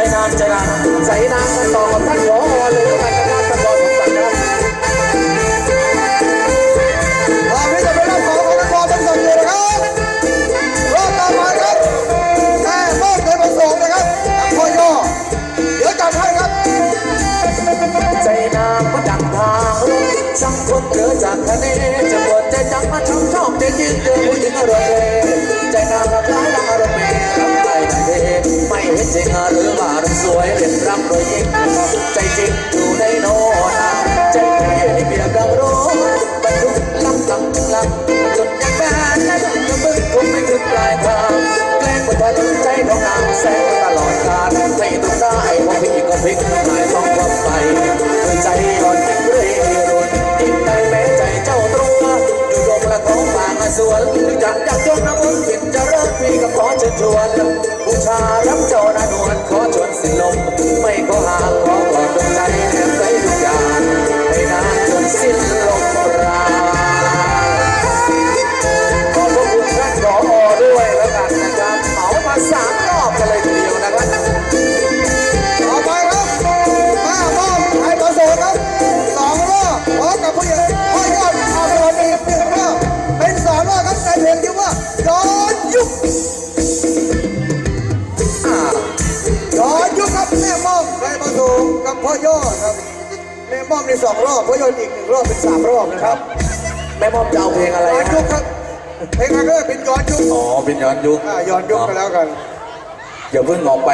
ใจงามใจงามใจนางกันต่อกับท่านขอเลย ต้องได้ของพี่ก็พลิกหายต้องวับไปด้วยใจร้อนเรื่อยรนติดใจแม่ใจเจ้าตรงอยู่ตรงลาของฝากสวนจากจากจนน้ำมันจิตจะเริ่มมีก็ขอเชิญชวนบูชารับเจ้านะูงกับพ่อยอดครับแม่มอมในสองรอบพ่อยอดอีกหนึ่งรอบเป็นสามรอบนะครับแม่มอมจะเอาเพลงอะไรย้อนยุคครับเพลงอะไรเป็นย้อนยุคอ๋อเป็นย้อนยุคอ่าย้อนยุคไปแล้วกันอย่าเพิ่งออกไป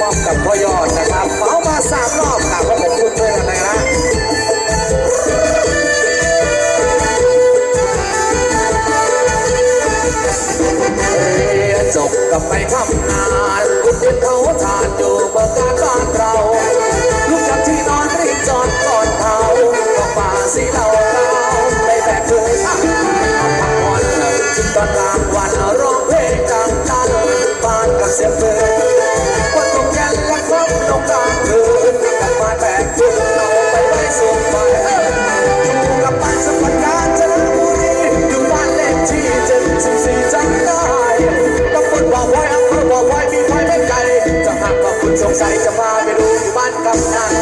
ป้อมกับพ่อยอดนะครับเขามาสามรอบครับก็ขอบคุณด้วยนะนะจบกับไปทำงานคุณเป็นเขาทานอยู่เมือการบ้านเรา ลูกจับที่นอนรีบจอดก่อนเขาก็ป่าสีลา สงสัยจะพาไปดูอยู่บ้านกำนัน